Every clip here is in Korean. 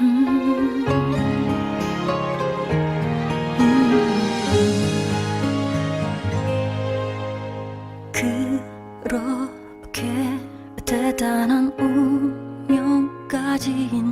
음, 음, 음. 그렇게 대단한 운명까지 있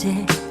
어제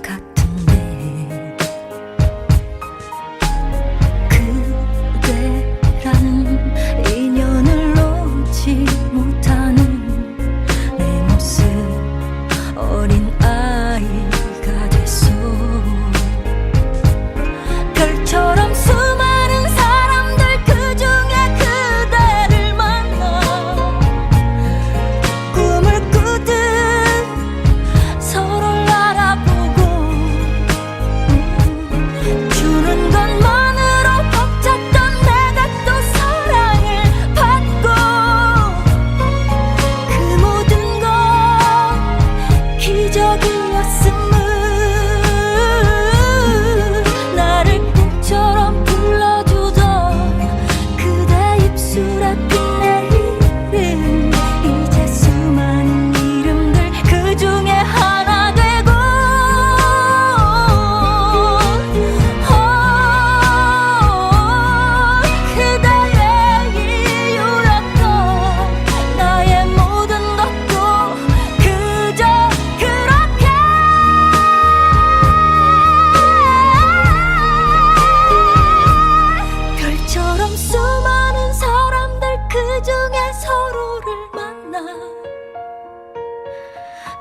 너를 만나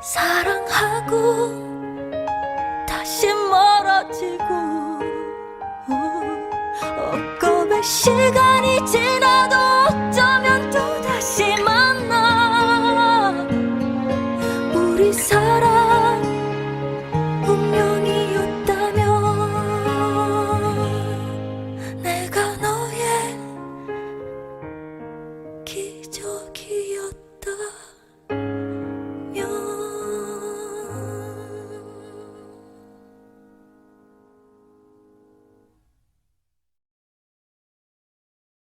사랑하고 다시 멀어지고 어, 어, 어, 시간이 지나